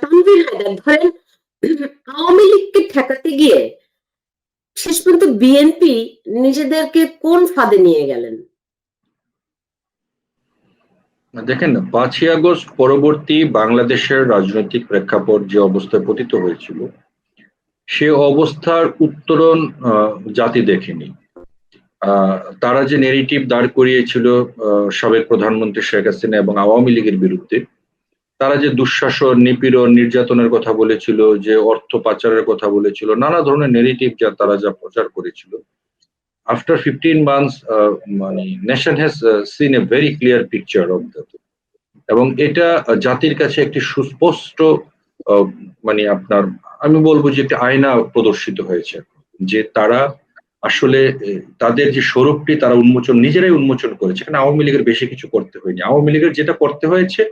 তানভীর হায়দার, ধরেন আওয়ামী লীগকে ঠেকাতে গিয়ে শেষ পর্যন্ত বিএনপি নিজেদেরকে কোন ফাঁদে নিয়ে গেলেন? দেখেন, পাঁচই আগস্ট পরবর্তী বাংলাদেশের রাজনৈতিক প্রেক্ষাপট যে অবস্থায় পতিত হয়েছিল, সে অবস্থার উত্তরণ জাতি দেখেনি। তারা যে নেগেটিভ দাঁড় করিয়েছিল সাবেক প্রধানমন্ত্রী শেখ হাসিনা এবং আওয়ামী লীগের বিরুদ্ধে তারা যে দুঃশাসন, নিপীড়ন, নির্যাতনের কথা বলেছিল, যে অর্থ পাচারের কথা বলেছিল, নানা ধরনের নেগেটিভ যা তারা যা প্রচার করেছিল। আফটার ফিফটিন মান্থস মানে nation has seen a very clear picture of that এবং এটা জাতির কাছে একটি সুস্পষ্ট মানে আপনার, আমি বলব যে একটি আয়না প্রদর্শিত হয়েছে। যে তারা আসলে তাদের যে স্বরূপটি তারা উন্মোচন, নিজেরাই উন্মোচন করেছে। এখানে আওয়ামী লীগের বেশি কিছু করতে হয়নি। আওয়ামী লীগের যেটা করতে হয়েছে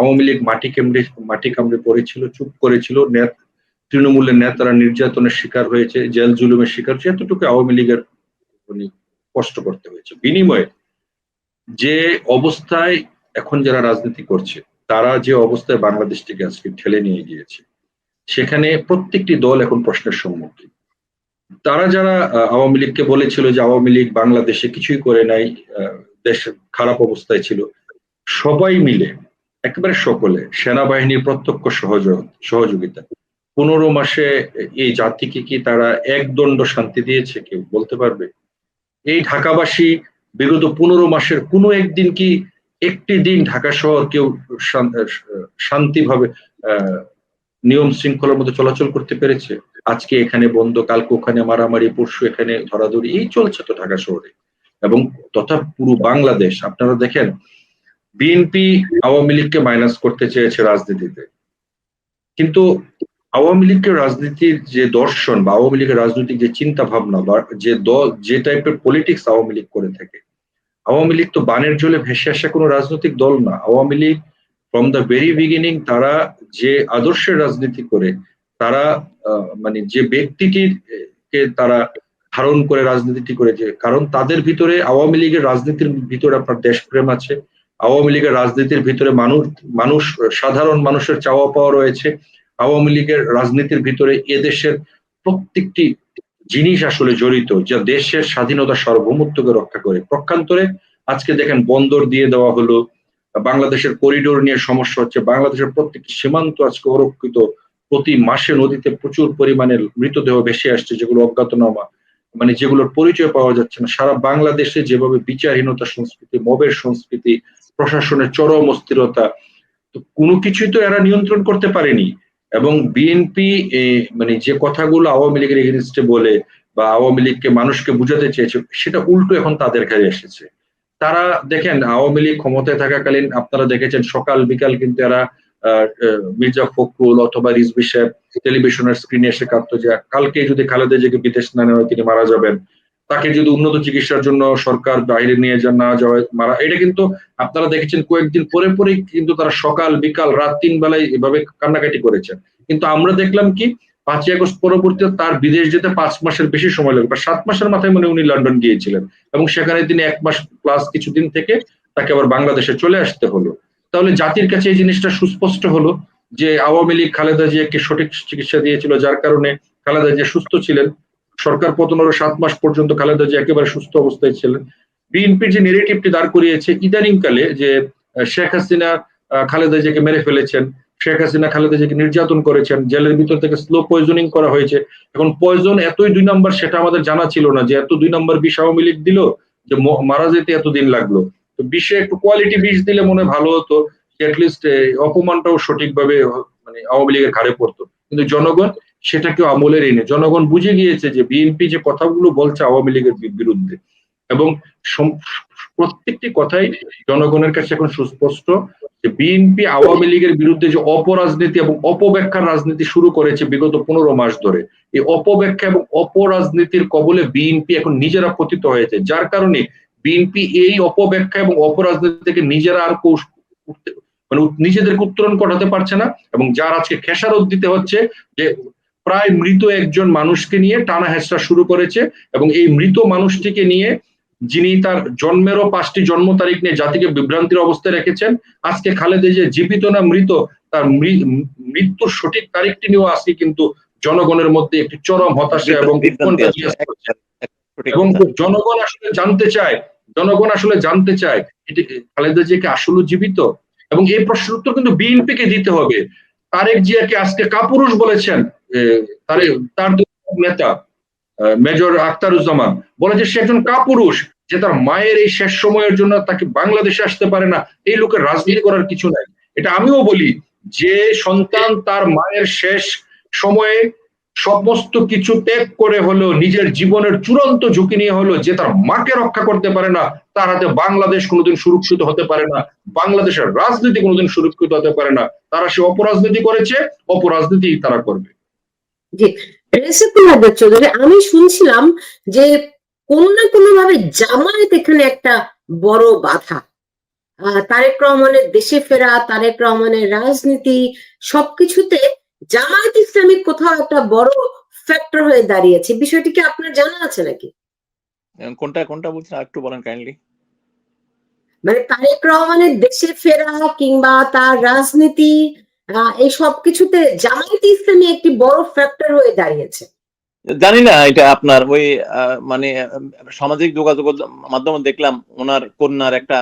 আওয়ামী লীগ মাটি কেমড়ে, মাটি কামড়ে পড়েছিল, চুপ করেছিল তৃণমূলের নেতারা নির্যাতনের শিকার হয়েছে, জেল জুলুমের শিকার হয়েছে, এতটুকু আওয়ামী লীগের কষ্ট করতে হয়েছে। বিনিময়ে যে অবস্থায় এখন যারা রাজনীতি করছে, তারা যে অবস্থায় বাংলাদেশটিকে আজকে ঠেলে নিয়ে গিয়েছে, সেখানে প্রত্যেকটি দল এখন প্রশ্নের সম্মুখীন। তারা যারা আওয়ামী লীগকে বলেছিল যে আওয়ামী লীগ বাংলাদেশে কিছুই করে নাই দেশ খারাপ অবস্থায় ছিল, সবাই মিলে একেবারে সকলে সেনাবাহিনীর প্রত্যক্ষ সহযোগ সহযোগিতা। পনেরো মাসে এই জাতিকে কি তারা একদণ্ড শান্তি দিয়েছে কেউ বলতে পারবে? এই ঢাকাবাসী বিগত পনেরো মাসের কোনো একদিন কি একটি দিন ঢাকা শহর কেউ শান্তিভাবে নিয়ম শৃঙ্খলার মধ্যে চলাচল করতে পেরেছে? আজকে এখানে বন্ধ, কালকে ওখানে মারামারি, পরশু এখানে ধরাধরি, এই চলছে তো ঢাকা শহরে। এবং তথা পুরো বাংলাদেশ, আপনারা দেখেন বিএনপি আওয়ামী লীগকে মাইনাস করতে চেয়েছে রাজনীতিতে। কিন্তু আওয়ামী লীগের রাজনীতির যে দর্শন বা আওয়ামী লীগের রাজনৈতিক যে চিন্তা ভাবনা বা যে দল যে টাইপের পলিটিক্স আওয়ামী লীগ করে থাকে, আওয়ামী লীগ তো বানের জলে ভেসে আসা কোনো রাজনৈতিক দল না। Awami League from the very beginning তারা যে আদর্শের রাজনীতি করে, তারা মানে যে ব্যক্তিটির কে তারা ধারণ করে রাজনীতিটি করেছে, কারণ তাদের ভিতরে আওয়ামী লীগের রাজনীতির ভিতরে আপনার দেশপ্রেম আছে আওয়ামী লীগের রাজনীতির ভিতরে মানুষ মানুষ, সাধারণ মানুষের চাওয়া পাওয়া রয়েছে। আওয়ামী লীগের রাজনীতির ভিতরে এদেশের প্রত্যেকটি জিনিস আসলে জড়িত, যা দেশের স্বাধীনতা সার্বভৌমত্বকে রক্ষা করে। পক্ষান্তরে আজকে দেখেন বন্দর দিয়ে দেওয়া হলো, বাংলাদেশের করিডোর নিয়ে সমস্যা হচ্ছে, বাংলাদেশের প্রত্যেকটি সীমান্ত আজকে অরক্ষিত। প্রতি মাসে নদীতে প্রচুর পরিমাণে মৃতদেহ ভেসে আসছে, যেগুলো অজ্ঞাতনামা মানে যেগুলোর পরিচয় পাওয়া যাচ্ছে না। সারা বাংলাদেশে যেভাবে বিচারহীনতা সংস্কৃতি, মবের সংস্কৃতি প্রশাসনের চরম অস্থিরতা, তো কোনো কিছুই তো এরা নিয়ন্ত্রণ করতে পারেনি। এবং বিএনপি মানে যে কথাগুলো আওয়ামী লীগের এগেনস্টে বলে বা আওয়ামী লীগকে মানুষকে বুঝাতে চেয়েছে, সেটা উল্টো এখন তাদের ঘাড়ে এসেছে। তারা দেখেন, আওয়ামী লীগ ক্ষমতায় থাকাকালীন আপনারা দেখেছেন, সকাল বিকাল কিন্তু এরা মির্জা ফখরুল অথবা রিজবি সাহেব টেলিভিশনের স্ক্রিনে এসে কাঁদতো যে কালকে যদি খালেদা জিয়াকে বিদেশ না নেওয়া তিনি মারা যাবেন। তাকে যদি উন্নত চিকিৎসার জন্য সরকার বাইরে নিয়ে যান, না যাওয়া মারা, এটা কিন্তু আপনারা দেখেছেন কয়েকদিন পরে পরেই কিন্তু তারা সকাল, বিকাল, রাত তিন বেলায় এভাবে কান্নাকাটি করেছেন। কিন্তু আমরা দেখলাম কি, পাঁচই আগস্ট পরবর্তীতে তার বিদেশ যেতে পাঁচ মাসের বেশি সময় লাগবে। সাত মাসের মাথায় মানে উনি লন্ডন গিয়েছিলেন এবং সেখানে তিনি এক মাস প্লাস কিছুদিন থেকে তাকে আবার বাংলাদেশে চলে আসতে হলো। তাহলে জাতির কাছে এই জিনিসটা সুস্পষ্ট হলো যে আওয়ামী লীগ খালেদা জিয়াকে সঠিক চিকিৎসা দিয়েছিল, যার কারণে খালেদা জিয়া সুস্থ ছিলেন। সরকার পতনের সাত মাস পর্যন্ত খালেদা জিয়া একেবারে সুস্থ অবস্থায় ছিলেন। বিএনপির যে নেগেটিভটি দাঁড় করিয়েছে ইদানিংকালে যে আহ, শেখ হাসিনা খালেদা জিয়াকে মেরে ফেলেছেন শেখ হাসিনা খালেদা জিয়াকে নির্যাতন করেছেন জেলের ভিতর থেকে স্লো পয়জনিং করা হয়েছে। এখন পয়জন এতই দুই নম্বর সেটা আমাদের জানা ছিল না যে এত দুই নম্বর বিষ আওয়ামী লীগ দিল যে মারা যেতে এতদিন লাগল। তো বিষে একটু কোয়ালিটি বিষ দিলে মনে ভালো হতো অ্যাটলিস্ট অপমানটাও সঠিকভাবে মানে আওয়ামী লীগের ঘাড়ে পড়তো। কিন্তু জনগণ সেটা কেউ আমলের এনে। জনগণ বুঝে গিয়েছে যে বিএনপি যে কথাগুলো বলছে আওয়ামী লীগের বিরুদ্ধে এবং প্রত্যেকটি কথাই জনগণের কাছে এখন সুস্পষ্ট যে বিএনপি আওয়ামী লীগের বিরুদ্ধে যে অপরাজনীতি এবং অপব্যাখ্যার রাজনীতি শুরু করেছে বিগত পনেরো মাস ধরে। এই অপব্যাখ্যা এবং অপরাজনীতির কবলে বিএনপি এখন নিজেরা পতিত হয়েছে। যার কারণে বিএনপি এই অপব্যাখ্যা এবং অপরাজনীতি থেকে নিজেরা আর কৌশ- মানে নিজেদেরকে উত্তরণ করাতে পারছে না এবং যার আজকে খেসারত দিতে হচ্ছে যে প্রায় মৃত একজন মানুষকে নিয়ে টানা হেঁচড়া শুরু করেছে এবং এই মৃত মানুষটিকে নিয়ে যিনি তার জন্মেরও পাঁচটি জন্ম তারিখ নিয়ে জাতিকে বিভ্রান্তির অবস্থায় রেখেছেন আজকে খালেদা যে জীবিত না মৃত তার মৃত্যুর সঠিক তারিখটি নিয়েও আজকে কিন্তু জনগণের মধ্যে একটি চরম হতাশা এবং এবং জনগণ আসলে জানতে চায় জনগণ আসলে জানতে চায় এটি খালেদা জিয়া কি আসলে জীবিত এবং এই প্রশ্নের উত্তর কিন্তু বিএনপিকে দিতে হবে। তারেক জিয়াকে আজকে কাপুরুষ বলেছেন তারে, তার নেতা মেজর আখতারুজ্জামান, বলে যে সে একজন কাপুরুষ, যে তার মায়ের এই শেষ সময়ের জন্য তাকে বাংলাদেশে আসতে পারে না, এই লোকের রাজনীতি করার কিছু নাই। এটা আমিও বলি, যে সন্তান তার মায়ের শেষ সময়ে সমস্ত কিছু ত্যাগ করে হলো নিজের জীবনের চূড়ান্ত ঝুঁকি নিয়ে হলো যে তার মাকে রক্ষা করতে পারে না, তার হাতে বাংলাদেশ কোনোদিন সুরক্ষিত হতে পারে না, বাংলাদেশের রাজনীতি কোনোদিন সুরক্ষিত হতে পারে না, তারা সে অপরাজনীতি করেছে অপরাজনীতি তারা করবে। জি রেসিপি হায়দার চৌধুরী। আমি শুনছিলাম যে কোন না কোনো ভাবে জামায়াত এখানে একটা বড় বাধা। তারেক রহমানের দেশে ফেরা তারেক রহমানের রাজনীতি সবকিছুতে জামায়াত ইসলামিক কোথাও একটা বড় ফ্যাক্টর হয়ে দাঁড়িয়েছে। বিষয়টি কি আপনার জানা আছে নাকি? কোনটা কোনটা বলছেন? একটু বলেন কাইন্ডলি মানে তারেক রহমানের দেশে ফেরা কিংবা তার রাজনীতি এই সব কিছুতে জামায়াত ইসলামী একটি বড় ফ্যাক্টর হয়ে দাঁড়িয়েছে। জানি না এটা আপনার ওই মানে সামাজিক যোগাযোগ মাধ্যমে দেখলাম ওনার কন্যার একটা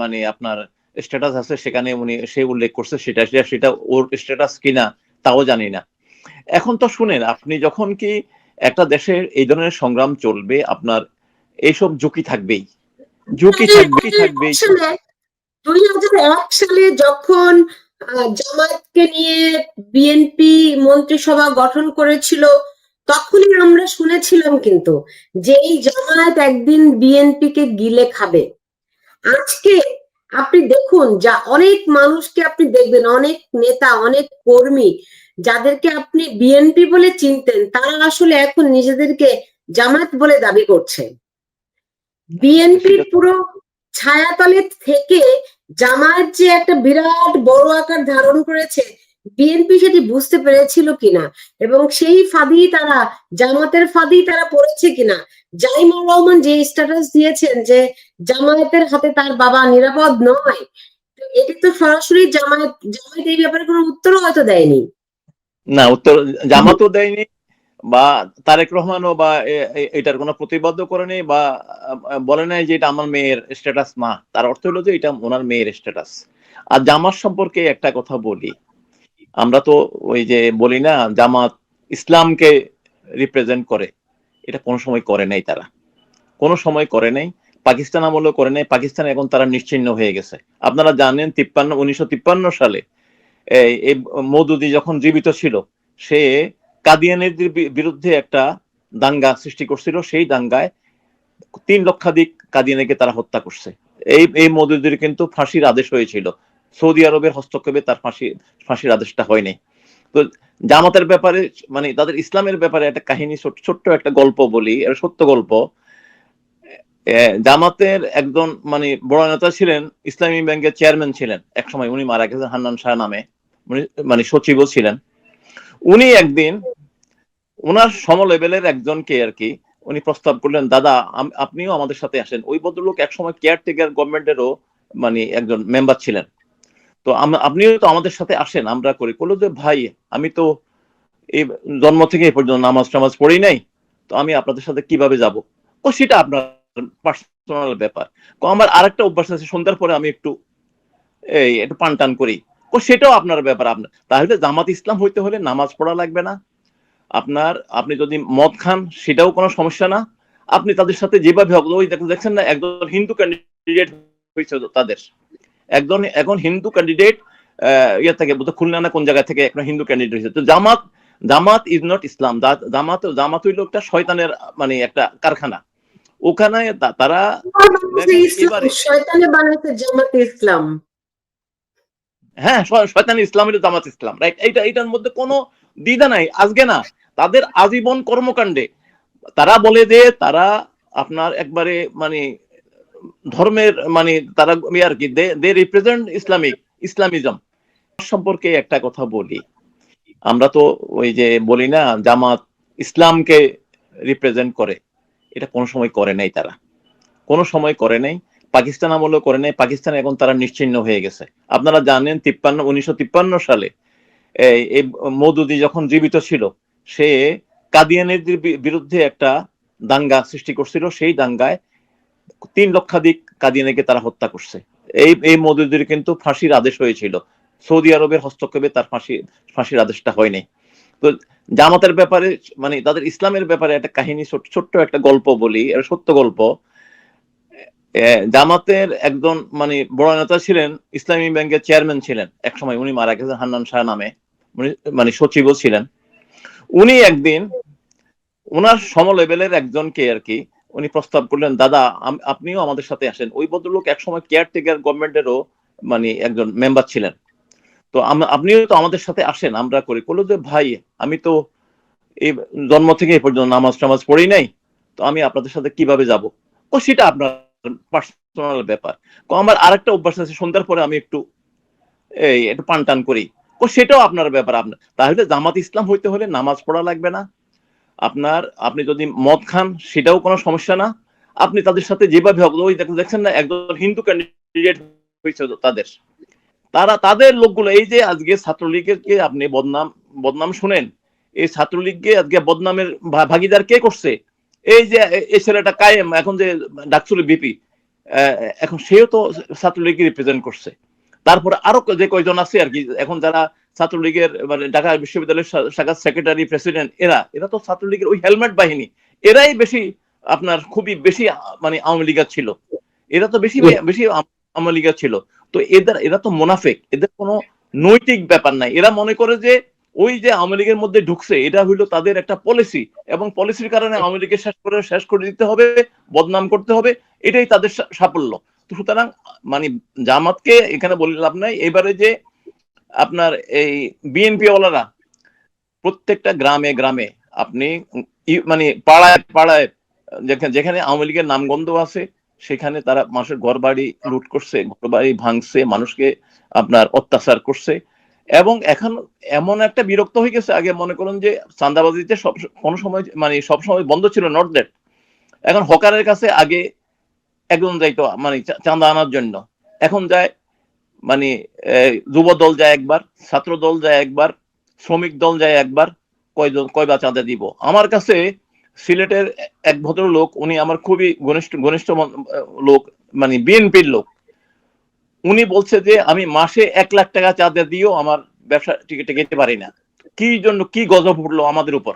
মানে আপনার স্ট্যাটাস আছে সেখানে উনি সে উল্লেখ করছে সেটা সেটা সেটা ওর স্ট্যাটাস কিনা তাও জানি না। এখন তো শুনেন আপনি যখন কি একটা দেশের এই ধরনের সংগ্রাম চলবে আপনার এইসব ঝুঁকি থাকবেই। ঝুঁকি থাকবেই থাকবেই। দুই হাজার এক সালে যখন জামায়াতকে নিয়ে বিএনপি মন্ত্রিসভা গঠন করেছিল তখনই আমরা শুনেছিলাম কিন্তু যে এই জামায়াত একদিন বিএনপি কে গিলে খাবে। আজকে আপনি দেখুন যা অনেক মানুষকে আপনি দেখবেন অনেক নেতা অনেক কর্মী যাদেরকে আপনি বিএনপি বলে চিনতেন তারা আসলে এখন নিজেদেরকে জামায়াত বলে দাবি করছে। বিএনপির পুরো ছায়াতলে থেকে জামায়াত যে একটা বিরাট বড় আকার ধারণ করেছে, বিএনপি সেটি বুঝতে পেরেছিল কিনা? এবং সেই ফাঁদি তারা, জামাতের ফাঁদি তারা পড়েছে কিনা? জাইমুর রহমান যে স্ট্যাটাস দিয়েছেন যে জামায়াতের হাতে তার বাবা নিরাপদ নয় এটি তো সরাসরি জামায়াত জামায়াত এই ব্যাপারে কোনো উত্তরও হয়তো দেয়নি। না, উত্তর জামাতও দেয়নি বা তারেক রহমানও বা এটার কোনো প্রতিবাদ করেনি বা বলে নাই যে এটা আমার মেয়ের স্ট্যাটাস না। তার অর্থ হলো যে এটা ওনার মেয়ের স্ট্যাটাস আর জামাত সম্পর্কে একটা কথা বলি। আমরা তো ওই যে বলি না, জামাত ইসলামকে রিপ্রেজেন্ট করে। এটা কোনো সময় করে নাই তারা। কোনো সময় করে নাই। পাকিস্তান আমলও করে নাই। পাকিস্তান এখন তারা নিশ্চিহ্ন হয়ে গেছে। আপনারা জানেন তিপ্পান্ন, উনিশশো তিপ্পান্ন সালে এই মৌদুদি যখন জীবিত ছিল, সে কাদিয়ানিদের বিরুদ্ধে একটা দাঙ্গা সৃষ্টি করছিল। সেই দাঙ্গায় তিন লক্ষাধিক কাদিয়ানিকে তারা হত্যা করছে। এই এই মৌদুদির কিন্তু ফাঁসির আদেশ হয়েছিল। সৌদি আরবের হস্তক্ষেপে তার ফাঁসি, ফাঁসির আদেশটা হয়নি। তো জামাতের ব্যাপারে মানে তাদের ইসলামের ব্যাপারে একটা কাহিনী ছোট্ট একটা গল্প বলি সত্য গল্প। জামাতের একজন মানে বড় নেতা ছিলেন, ইসলামী ব্যাংকের চেয়ারম্যান ছিলেন। একসময় উনি মারা গেছেন হান্নান শাহ নামে। উনি মানে সচিবও ছিলেন। উনি একদিন ওনার সম লেভেলের একজনকে আর কি, উনি প্রস্তাব করলেন, দাদা আপনিও আমাদের সাথে আসেন। ওই ভদ্রলোক একসময় কেয়ারটেকার গভর্নমেন্টেরও মানে একজন মেম্বার ছিলেন। তো আপনিও তো আমাদের সাথে আসেন, আমরা করি। বলল যে, ভাই, আমি তো এই জন্ম থেকে এই পর্যন্ত নামাজ টামাজ পড়ি নাই, তো আমি আপনাদের সাথে কীভাবে যাব? ও, সেটা আপনার পার্সোনাল ব্যাপার। তো আমার আরেকটা অভ্যাস আছে, সন্ধ্যার পরে আমি একটু এই, একটু পান টান করি। ও সেটাও আপনার ব্যাপার। আপনার তাহলে জামাত ইসলাম হইতে হলে নামাজ পড়া লাগবে না। আপনার আপনি যদি মদ খান সেটাও কোনো সমস্যা না। আপনি তাদের সাথে যেভাবে ওই দেখছেন না একজন হিন্দু ক্যান্ডিডেট হয়েছে তাদের। একজন এখন হিন্দু ক্যান্ডিডেট ইয়ে থেকে খুলনা না কোন জায়গা থেকে একটা হিন্দু ক্যান্ডিডেট হয়েছে। তো জামাত জামাত ইজ নট ইসলাম জামাত জামাত হইল একটা শয়তানের মানে একটা কারখানা। ওখানে তারা ইসলাম শয়তানে জামাতে ইসলাম। হ্যাঁ শয়তানি ইসলাম হলো জামাত ইসলাম রাইট এইটা, এইটার মধ্যে কোনো দ্বিধা নাই, আজকে না, তাদের আজীবন কর্মকাণ্ডে, তারা বলে যে তারা আপনার একবারে মানে ধর্মের মানে তারা আর কি, দে রিপ্রেজেন্ট ইসলামিক, ইসলামিজম। সম্পর্কে একটা কথা বলি। আমরা তো ওই যে বলি না, জামাত ইসলামকে রিপ্রেজেন্ট করে। এটা কোনো সময় করে নাই তারা। কোনো সময় করে নাই। পাকিস্তান আমলও করে নাই পাকিস্তান এখন তারা নিশ্চিহ্ন হয়ে গেছে। আপনারা জানেন তিপ্পান্ন, উনিশশো তিপ্পান্ন সালে এই মৌদুদি যখন জীবিত ছিল, সে কাদিয়ানের বিরুদ্ধে একটা দাঙ্গা সৃষ্টি করছিল। সেই দাঙ্গায় তিন লক্ষাধিক কাদিয়ানিকে তারা হত্যা করছে। এই এই মৌদুদির কিন্তু ফাঁসির আদেশ হয়েছিল। সৌদি আরবের হস্তক্ষেপে তার ফাঁসি, ফাঁসির আদেশটা হয়নি। তো জামাতের ব্যাপারে মানে তাদের ইসলামের ব্যাপারে একটা কাহিনী, ছোট- ছোট্ট একটা গল্প বলি সত্য গল্প। জামাতের একজন মানে বড় নেতা ছিলেন, ইসলামী ব্যাংকের চেয়ারম্যান ছিলেন। এক সময় উনি মারা গেছেন, হান্নান শাহ নামে। মানে সচিবও ছিলেন। উনি একদিন ওনার সম লেভেলের একজনকে আর কি, উনি প্রস্তাব করলেন, দাদা আপনিও আমাদের সাথে আসেন। ওই ভদ্রলোক একসময় কেয়ারটেকার গভর্নমেন্টেরও মানে একজন মেম্বার ছিলেন। তো আপনিও তো আমাদের সাথে আসেন, আমরা করি। বলল যে, ভাই, আমি তো এই জন্ম থেকে এই পর্যন্ত নামাজ টামাজ পড়ি নাই, তো আমি আপনাদের সাথে কীভাবে যাব? ও, সেটা আপনার পার্সোনাল ব্যাপার। আমার আরেকটা অভ্যাস আছে, সন্ধ্যার পরে আমি একটু, এই, একটু পান টান করি। ও সেটাও আপনার ব্যাপার। আপনার তাহলে জামাত ইসলাম হইতে হলে নামাজ পড়া লাগবে না। আপনার, আপনি যদি মদ খান, সেটাও কোনো সমস্যা না। আপনি তাদের সাথে যেভাবে হোক ওই দেখ- দেখছেন না একজন হিন্দু ক্যান্ডিডেট হয়েছে তাদের। তারা, তাদের লোকগুলো, এই যে আজকে ছাত্রলীগের কে আপনি বদনাম বদনাম শুনেন, এই ছাত্রলীগকে আজকে বদনামের ভাগিদার কে করছে? এই যে এই ছেলেটা কায়েম এখন যে ডাকসুলি বিপি এখন সেও তো ছাত্রলীগকে রিপ্রেজেন্ট করছে। তারপরে আরও যে কয়জন আছে আর কি এখন যারা ছাত্রলীগের মানে ঢাকা বিশ্ববিদ্যালয়ের শাখার সেক্রেটারি প্রেসিডেন্ট এরা এরা তো ছাত্রলীগের ওই হেলমেট বাহিনী। এরাই বেশি আপনার খুবই বেশি মানে আওয়ামী লীগার ছিল। এরা তো বেশি বেশি আওয়ামী লীগার ছিল। তো এদের এরা তো মোনাফেক এদের কোনো নৈতিক ব্যাপার নাই। এরা মনে করে যে ওই যে আওয়ামী লীগের মধ্যে ঢুকছে, এটা হইল তাদের একটা পলিসি এবং পলিসির কারণে আওয়ামী লীগের শেষ করে শেষ করে দিতে হবে, বদনাম করতে হবে, এটাই তাদের সাফল্য। তো সুতরাং মানে জামাতকে এখানে বলে লাভ নাই। এবারে যে আপনার এই বিএনপি ওয়ালারা প্রত্যেকটা গ্রামে গ্রামে আপনি মানে পাড়ায় পাড়ায়, যেখানে যেখানে আওয়ামী লীগের নামগন্ধ আছে, সেখানে তারা মানুষের ঘর বাড়ি লুট করছে ঘর বাড়ি ভাঙছে, মানুষকে আপনার অত্যাচার করছে। এবং এখন এমন একটা বিরক্ত হয়ে গেছে, আগে মনে করুন যে চান্দাবাজিতে সব কোনো সময় মানে সব সময় বন্ধ ছিল নট দ্যাট এখন হকারের কাছে আগে একজন যাইতো মানে চাঁদা আনার জন্য। এখন যায় মানে যুব দল যায় একবার ছাত্র দল যায় একবার, শ্রমিক দল যায় একবার, কয়জন, কয়বার চাঁদা দিব। আমার কাছে সিলেটের এক ভদ্রলোক, উনি আমার খুবই ঘনিষ্ঠ ঘনিষ্ঠ লোক মানে বিএনপির লোক। উনি বলছে যে, আমি মাসে এক লাখ টাকা চাঁদা দিয়েও আমার ব্যবসা টিকে টিকে পারি না। কি জন্য কি গজব উঠল আমাদের উপর?